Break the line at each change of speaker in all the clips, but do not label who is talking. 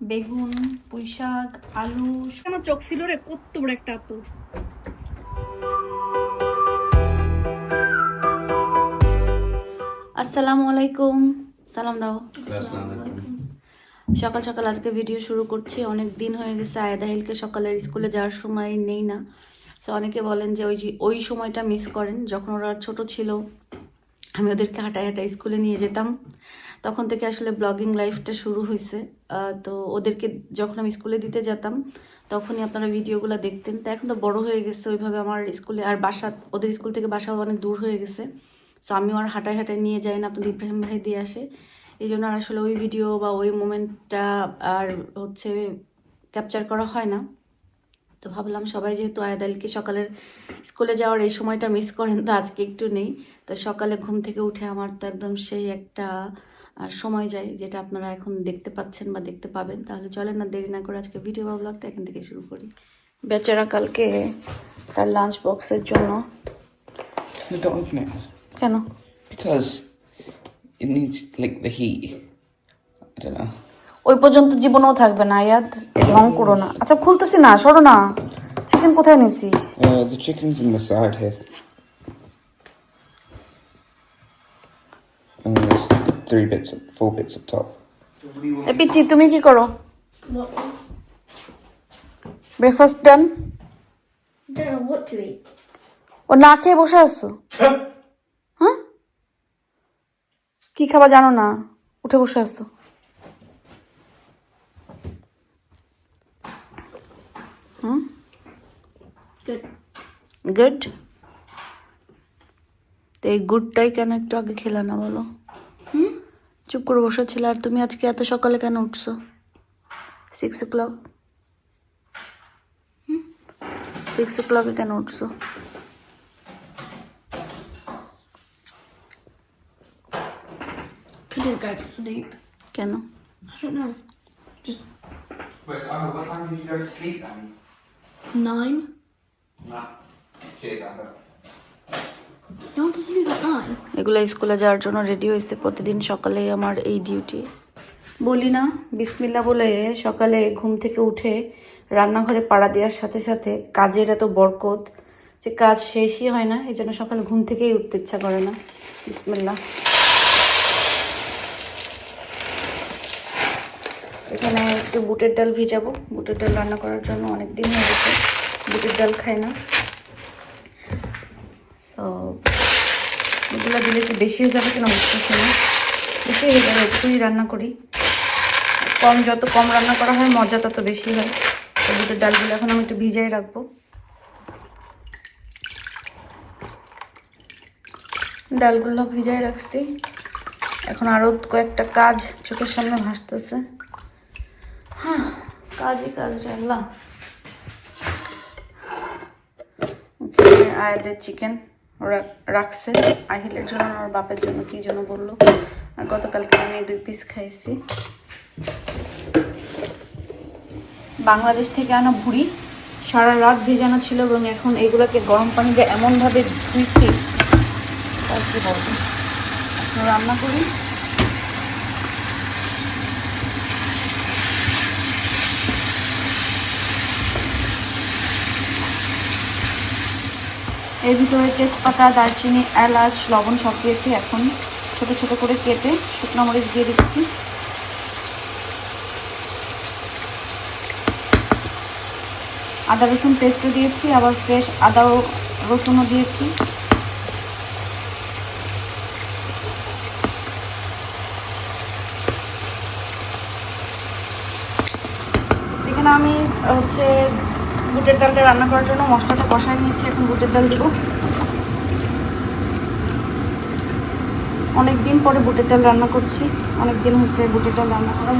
বেগুন পুঁই শাক আলু আমার চোখ ছিল রে কত বড় একটা আপেল আসসালামু আলাইকুম। সালাম দাও। সকাল সকাল আজকে ভিডিও শুরু করছি। অনেক দিন হয়ে গেছে আয়দাহিলকে সকালের স্কুলে যাওয়ার সময় নেই না। সো অনেকে বলেন যে ওই যে ওই সময়টা মিস করেন যখন ওরা ছোট ছিল। আমি ওদেরকে হাঁটায় হাঁটায় স্কুলে নিয়ে যেতাম। তখন থেকে আসলে ব্লগিং লাইফটা শুরু হয়েছে তো ওদেরকে যখন আমি স্কুলে দিতে যেতাম, তখনই আপনারা ভিডিওগুলো দেখতেন। তো এখন তো বড় হয়ে গেছে, ওইভাবে আমার স্কুলে আর বাসা, ওদের স্কুল থেকে বাসাও অনেক দূর হয়ে গেছে। সো আমিও আর হাঁটায় হাঁটায় নিয়ে যাই না, আপনাদের ইব্রাহিম ভাই দিয়ে আসে। এই জন্য আর আসলে ওই ভিডিও বা ওই মোমেন্টটা আর হচ্ছে ক্যাপচার করা হয় না। তো ভাবলাম সবাই যেহেতু আয়াদালকে সকালের স্কুলে যাওয়ার এই সময়টা মিস করেন তো আজকে একটু নেই। তো সকালে ঘুম থেকে উঠে আমার তো একদম সেই একটা সময় যায় যেটা আপনারা এখন দেখতে পাচ্ছেন বা দেখতে পাবেন। তাহলে চলেন না দেরি না করে আজকে ভিডিও বা ব্লগটা এখান থেকে শুরু করি। বেচারা কালকে তার লাঞ্চ বক্সের জন্য। কেন?
Because it needs like the heat. I don't know.
ওই পর্যন্ত জীবনেও থাকবে না আয়াদ ঢং করো না। আচ্ছা খুলতেছি না সরো না। চিকেন কোথায় নিছিস?
Uh, the chicken's in the side here. And there's three bits, of, four bits up top.
এ পিচ্ছি তুমি কি করো? Breakfast done
Don't know what to eat.
ও না খেয়ে বসে আছো? হ্যাঁ কি খাবার জানো না? উঠে বসে আছো। গুড তো এই গুডটাই কেন একটু আগে খেলা না বলো? হুম? চুপ করে বসেছিল আর তুমি আজকে এত সকালে কেন উঠছো? সিক্স ও ক্লক সিক্স ও ক্লকে কেন উঠছো? কেন?
Wait,
এগুলো স্কুলে যাওয়ার জন্য রেডি হয়েছে প্রতিদিন সকালে আমার এই ডিউটি বলি না বিসমিল্লা বলে সকালে ঘুম থেকে উঠে রান্নাঘরে পাড়া দেওয়ার সাথে সাথে কাজের এত বরকত যে কাজ শেষই হয় না এই জন্য সকালে ঘুম থেকেই উঠতে ইচ্ছা করে না। বিসমিল্লা এখানে একটু বুটের ডাল ভিজাবো। বুটের ডাল রান্না করার জন্য অনেক দিন হয়ে গেছে। বুটের ডাল খাই না। সো এগুলো দিলে কি বেশি হয়ে যাবে কিনা বুঝতেছি না। বেশি হয়ে যাবে, একটুই রান্না করি। কম, যত কম রান্না করা হয়, মজা তত বেশি হয়। তো ডালগুলো এখন আমি একটু ভিজাই রাখব। ডালগুলো ভিজাই রাখছি। এখন আরও কয়েকটা কাজ চোখের সামনে ভাসতেছে। হ্যাঁ কাজই কাজ এখানে আয়াদের চিকেন রাখছে। আহিলের জন্য আর বাপের জন্য, কি জন্য বলল। আর গতকালকে আমি দুই পিস খাইছি। বাংলাদেশ থেকে আনা ভুড়ি সারা রাত ভেজানো ছিল এবং এখন এগুলোকে গরম পানিতে এমনভাবে ধুইছি। আর কি বলব? রান্না করি। এর ভিতরে তেজপাতা, দারচিনি, এলাচ, লবণ সব দিয়েছি এখন। ছোট ছোট করে কেটে শুকনো মরিচ দিয়ে দিচ্ছি। আদা, রসুন পেস্টও দিয়েছি, আবার ফ্রেশ আদা ও রসুনও দিয়েছি। এখানে আমি, হচ্ছে বুটের ডালটা রান্না করার জন্য মশলাটা কষায় নিয়েছি, এখন বুটের ডাল দিব। অনেক দিন পরে বুটের ডাল রান্না করছি অনেক দিন হয়েছে বুটের ডাল রান্না করা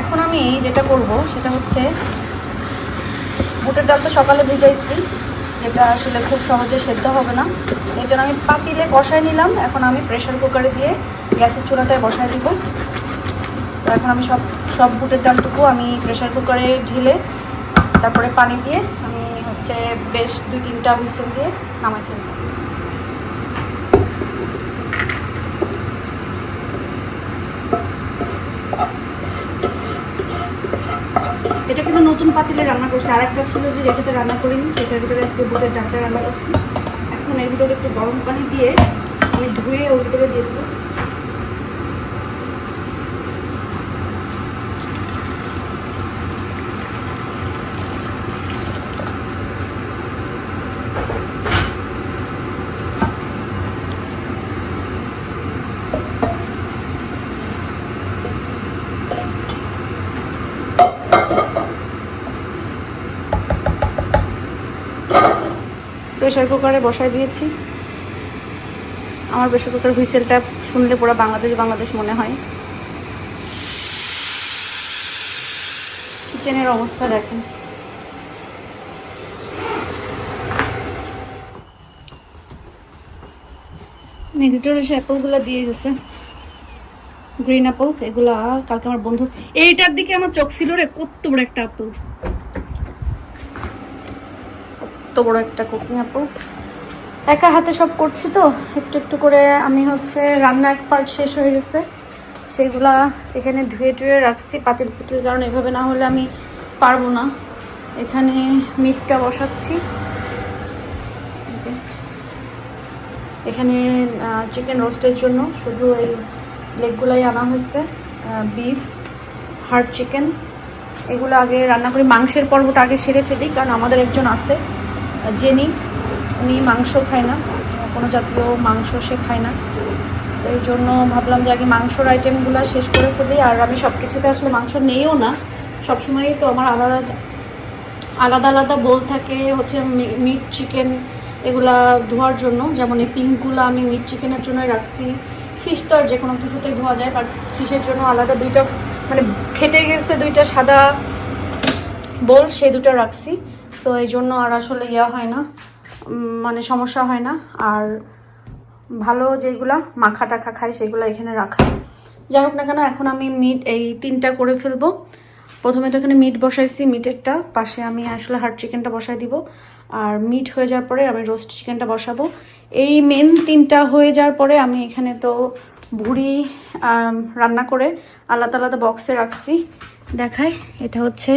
এখন আমি যেটা করব, সেটা হচ্ছে বুটের ডাল তো সকালে ভিজাইছি যেটা আসলে খুব সহজে সেদ্ধ হবে না। এই জন্য আমি পাতিলে কষায় নিলাম। এখন আমি প্রেশার কুকারে দিয়ে গ্যাসের চুলাটায় বসায় দিব। তো এখন আমি সব সব বুটের ডালটুকু আমি প্রেশার কুকারে ঢেলে তারপরে পানি দিয়ে আমি হচ্ছে বেশ দুই তিনটা হুইসেল দিয়ে নামাই ফেলব। এটা কিন্তু নতুন পাতিলে রান্না করছি। আর একটা ছিল যে যেটাতে রান্না করিনি, সেটার ভিতরে আজকে বুটের ডালটা রান্না করছি। এখন এর ভিতরে একটু গরম পানি দিয়ে আমি ধুয়ে ওর ভিতরে দিয়ে দেবো। প্রেশার কুকারে বসাই দিয়েছি। আমার প্রেশার কুকার হুইসেলটা শুনলে পুরো বাংলাদেশ বাংলাদেশ মনে হয়। কিচেনের অবস্থা দেখেন। নেক্সট এসে অ্যাপলগুলো দিয়ে গেছে গ্রিন অ্যাপল এগুলা কালকে আমার বন্ধু এইটার দিকে আমার চোখ ছিল রে, কত বড় একটা অ্যাপল কত বড় একটা কুকিং অ্যাপল। একা হাতে সব করছি তো, একটু একটু করে আমি হচ্ছে রান্না এক পার্ট শেষ হয়ে গেছে। সেগুলা এখানে ধুয়ে টুয়ে রাখছি পাতিল পুতিল, কারণ এভাবে না হলে আমি পারব না। এখানে মিটটা বসাচ্ছি। যে। এখানে চিকেন রোস্টের জন্য শুধু এই লেগগুলাই আনা হয়েছে বিফ হার্ড চিকেন এগুলো আগে রান্না করি। মাংসের পর্বটা আগে সেরে ফেলি, কারণ আমাদের একজন আছে। জেনি, উনি মাংস খায় না, কোনো জাতীয় মাংস সে খায় না। তো এই জন্য ভাবলাম যে আগে মাংসর আইটেমগুলো শেষ করে ফেলি, আর আমি সব কিছুতে আসলে মাংস নেইও না। সবসময়ই তো আমার আলাদা আলাদা আলাদা বোল থাকে, হচ্ছে মিট চিকেন এগুলা ধোয়ার জন্য। যেমন এই পিঙ্কগুলো আমি মিট চিকেনের জন্য রাখছি। ফিশ তো আর যে কোনো কিছুতেই ধোয়া যায় বাট ফিশের জন্য আলাদা দুইটা মানে ফেটে গেছে দুইটা সাদা বোল, সেই দুটো রাখছি। সো এই জন্য আর আসলে ইয়া হয় না মানে সমস্যা হয় না। আর ভালো যেগুলা মাখা টাখা খাই সেগুলো এখানে রাখা। যাই হোক না কেন, এখন আমি মিট এই তিনটা করে ফেলব। প্রথমে তো এখানে মিট বসাইছি মিটেরটা পাশে আমি আসলে হার্ড চিকেনটা বসাই দিব। আর মিট হয়ে যাওয়ার পরে আমি রোস্ট চিকেনটা বসাবো। এই মেন তিনটা হয়ে যাওয়ার পরে আমি এখানে তো ভুড়ি রান্না করে আলাদা আলাদা বক্সে রাখছি। দেখায় এটা হচ্ছে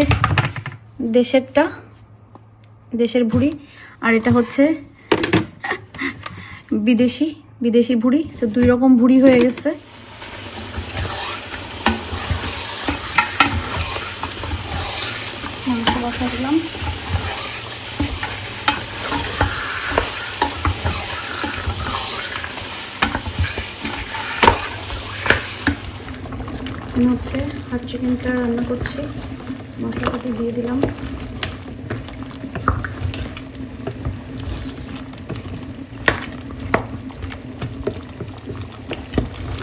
দেশেরটা। দেশের ভুড়ি, আর এটা হচ্ছে বিদেশি বিদেশি ভুড়ি। সো দুই রকম ভুড়ি হয়ে গেছে। মাংস বসা দিলাম। হচ্ছে হাট চিকেনটা রান্না করছি। মশলাপাতি দিয়ে দিলাম।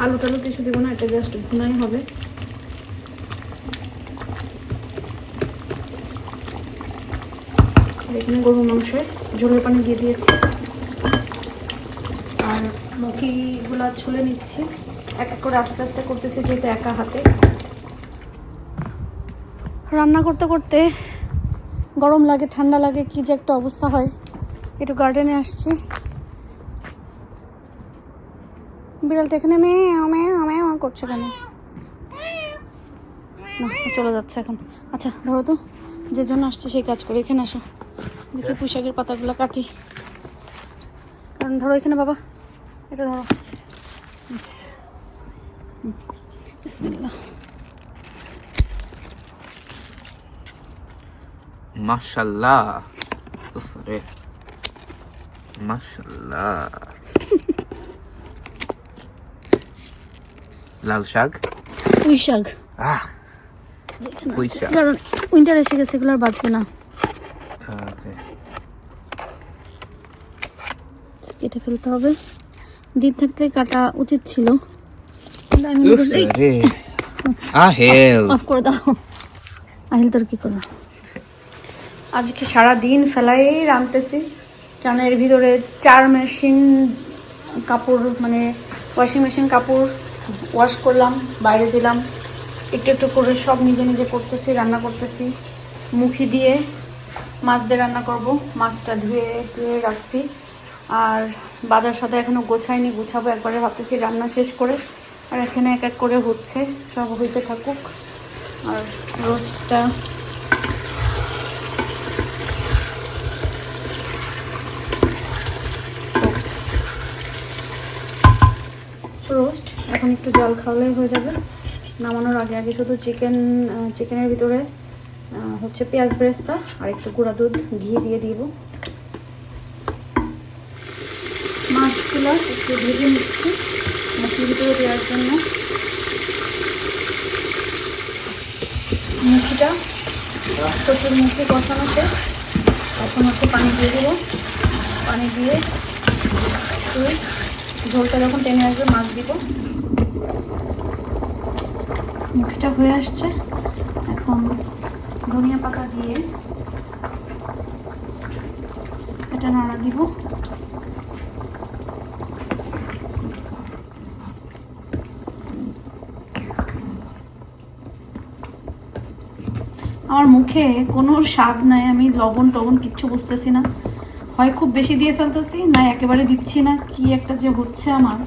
আলু টালু কিছু দেবো না, এটা জাস্ট ভুনাই হবে। এখানে গরুর মাংসে ঝোলের পানি দিয়ে দিয়েছি। আর মুখিগুলো ছুলে নিচ্ছি। এক এক করে আস্তে আস্তে করতেছি যেহেতু একা হাতে। রান্না করতে করতে গরম লাগে, ঠান্ডা লাগে, কি যে একটা অবস্থা হয়। একটু গার্ডেনে আসছি। বিড়ালটা এখানে মেয়ে মেয়ে মা করছে কেন? চলে যাচ্ছে এখন। আচ্ছা ধরো তো, যে জন্য আসছে সেই কাজ করে, এখানে আসো। দেখি পুঁশাকের পাতাগুলো কাটি। কারণ ধরো এখানে, বাবা, এটা ধরো।
মাশাল্লাহ। মাশাল্লাহ। লাল শাক?
পুঁই শাক।
আহ পুঁই শাক।
কারণ উইন্টার এসে গেছে এগুলো আর বাঁচবে না। কেটে ফেলতে হবে। দিন থাকতে কাটা উচিত ছিল।
আহেল।
অফ করে দাও। আহিল তোর কি করব আজকে সারা দিন ফেলাই রাঁধতেছি। কারণ এর ভিতরে চার মেশিন কাপড় মানে ওয়াশিং মেশিন কাপড় ওয়াশ করলাম, বাইরে দিলাম। একটু একটু করে সব নিজে নিজে করতেছি, রান্না করতেছি। মুখি দিয়ে মাছ দিয়ে রান্না করব, মাছটা ধুয়ে ধুয়ে রাখছি। আর বাজার সাথে এখনও গোছাইনি, গুছাবো একবারে, ভাবতেছি রান্না শেষ করে। আর এখানে এক এক করে হচ্ছে, সব হইতে থাকুক। আর রোজটা রোস্ট এখন একটু জল খাওয়ালেই হয়ে যাবে। নামানোর আগে আগে শুধু চিকেন চিকেনের ভিতরে হচ্ছে পেঁয়াজ ব্রেস্তা আর একটু গুঁড়া দুধ ঘি দিয়ে দিব। মাছগুলো একটু ভেজে নিচ্ছি, মাছের ভিতরে দেওয়ার জন্য। মুখিটা প্রচুর মুখে কষানো শেষ। এখন হচ্ছে পানি দিয়ে দেবো। পানি দিয়ে ঝোলটা যখন টেনে আসবে, মাছ দিব। মুখিটা হয়ে আসছে। এখন ধনিয়া পাতা দিয়ে এটা নাড়া দিব। আমার মুখে কোনো স্বাদ নাই, আমি লবণ টবণ কিচ্ছু বুঝতেছি না। হয় খুব বেশি দিয়ে ফেলতেছি, না একেবারে দিচ্ছি না, কি একটা যে হচ্ছে আমার।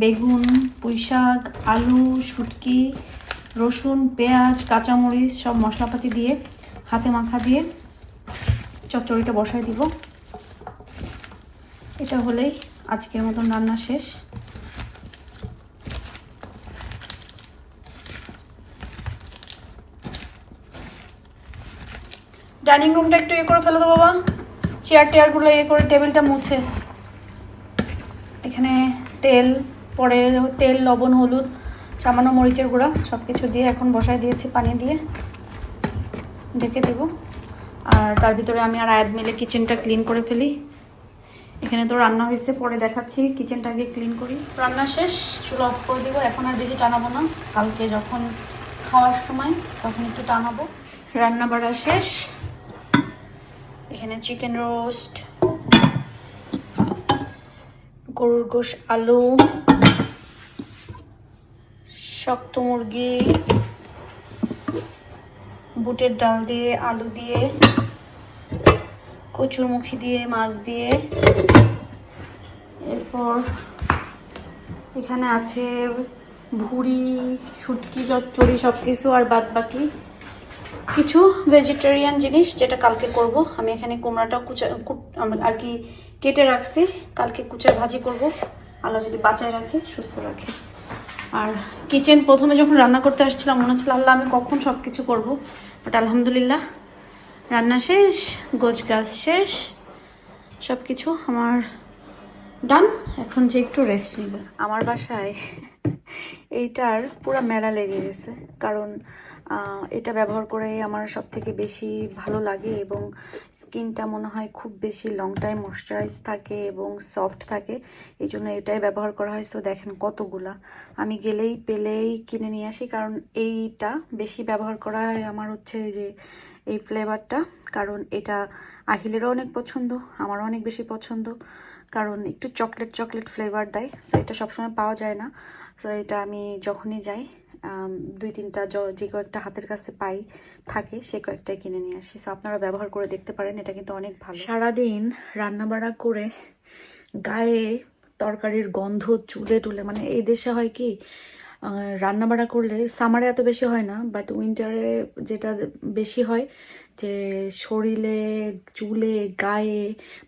বেগুন পুঁই শাক আলু, শুটকি, রসুন, পেঁয়াজ, কাঁচামরিচ সব মশলাপাতি দিয়ে, হাতে মাখা দিয়ে চচ্চড়িটা বসাই দিব। এটা হলেই আজকের মতন রান্না শেষ। ডাইনিং রুমটা একটু ইয়ে করে ফেলে তো বাবা। চেয়ার টেয়ারগুলো ইয়ে করে টেবিলটা মুছে। এখানে তেল পরে তেল, লবণ, হলুদ, সামান্য মরিচের গুঁড়া সব কিছু দিয়ে এখন বসায় দিয়েছি পানি দিয়ে। ঢেকে দেব। আর তার ভিতরে আমি আর আয়াত মিলে কিচেনটা ক্লিন করে ফেলি। এখানে তো রান্না হয়েছে, পরে দেখাচ্ছি কিচেনটা আগে ক্লিন করি। রান্না শেষ, চুলো অফ করে দিব। এখন আর বেশি টানাবো না। কালকে যখন খাওয়ার সময়, তখন একটু টানাবো। রান্না বাড়া শেষ। এখানে চিকেন রোস্ট গরুর গোশ, আলু শক্ত মুরগি, বুটের ডাল দিয়ে, আলু দিয়ে, কচুরমুখী দিয়ে, মাছ দিয়ে। এরপর এখানে আছে ভুড়ি, শুটকি, চচ্চড়ি সব কিছু আর বাদ বাকি কিছু ভেজিটেরিয়ান জিনিস যেটা কালকে করব। আমি এখানে কুমড়াটা কুচা আর কি কেটে রাখছি। কালকে কুচা ভাজি করব। আল্লাহ যদি বাঁচায় রাখে, সুস্থ রাখে। আর কিচেন প্রথমে যখন রান্না করতে আসছিলাম, মনে হচ্ছিল, আল্লাহ, আমি কখন সব কিছু করব? বাট আলহামদুলিল্লাহ, রান্না শেষ, গোছ গাছ শেষ সব কিছু আমার ডান এখন যে একটু রেস্ট নিব। আমার বাসায় এইটার পুরো মেলা লেগে গেছে। কারণ এটা ব্যবহার করে আমার সব থেকে বেশি ভালো লাগে এবং স্কিনটা মনে হয় খুব বেশি লং টাইম ময়শ্চারাইজ থাকে এবং সফট থাকে। এই জন্য এটাই ব্যবহার করা হয়। সো দেখেন কতগুলা। আমি গেলেই, পেলেই কিনে নিয়ে আসি। কারণ এইটা বেশি ব্যবহার করা হয় আমার হচ্ছে যে এই ফ্লেভারটা কারণ এটা আহিলেরও অনেক পছন্দ, আমারও অনেক বেশি পছন্দ। কারণ একটু চকলেট চকলেট ফ্লেভার দেয়। সো এটা সবসময় পাওয়া যায় না। সো এটা আমি যখনই যাই দুই তিনটা য- কয়েকটা হাতের কাছে পাই থাকে, সে কয়েকটাই কিনে নিয়ে আসি। সো আপনারা ব্যবহার করে দেখতে পারেন, এটা কিন্তু অনেক ভালো। সারাদিন রান্নাবাড়া করে গায়ে তরকারির গন্ধ চুলে টুলে মানে এই দেশে হয় কি রান্নাবাড়া করলে সামারে এত বেশি হয় না বাট উইন্টারে যেটা বেশি হয় যে শরীরে, চুলে, গায়ে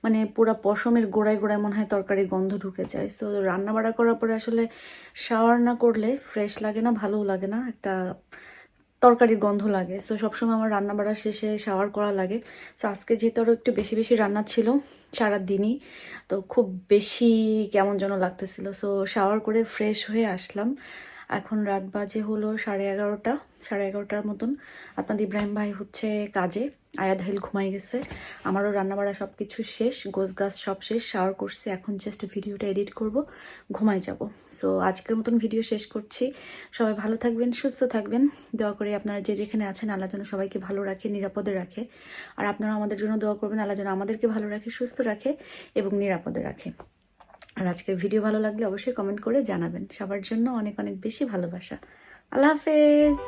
মানে পুরো পশমের গোড়ায় গোড়ায় মনে হয় তরকারির গন্ধ ঢুকে যায়। সো রান্না বাড়া করার পরে আসলে শাওয়ার না করলে ফ্রেশ লাগে না, ভালোও লাগে না, একটা তরকারির গন্ধ লাগে। সো সবসময় আমার রান্না বাড়া শেষে শাওয়ার করা লাগে। সো আজকে যেহেতু আরও একটু বেশি বেশি রান্না ছিল, সারা দিনই, তো খুব বেশি কেমন যেন লাগতেছিল। সো শাওয়ার করে ফ্রেশ হয়ে আসলাম। এখন রাত বাজে হলো সাড়ে এগারোটা, সাড়ে এগারোটার মতন। আপনাদের ইব্রাহিম ভাই হচ্ছে কাজে, আয়াদ হেল ঘুমাই গেছে। আমারও রান্নাবাড়া সব কিছু শেষ, গোছ গাছ সব শেষ শাওয়ার করছি, এখন জাস্ট ভিডিওটা এডিট করব ঘুমাই যাব। সো আজকের মতন ভিডিও শেষ করছি। সবাই ভালো থাকবেন, সুস্থ থাকবেন। দোয়া করে আপনারা যে যেখানে আছেন, আল্লাহ যেন সবাইকে ভালো রাখে, নিরাপদে রাখে। আর আপনারা আমাদের জন্য দোয়া করবেন, আল্লাহ যেন আমাদেরকে ভালো রাখে, সুস্থ রাখে এবং নিরাপদে রাখে। আর আজকের ভিডিও ভালো লাগলে অবশ্যই কমেন্ট করে জানাবেন। সবার জন্য অনেক অনেক বেশি ভালোবাসা। আল্লাহ হাফেজ!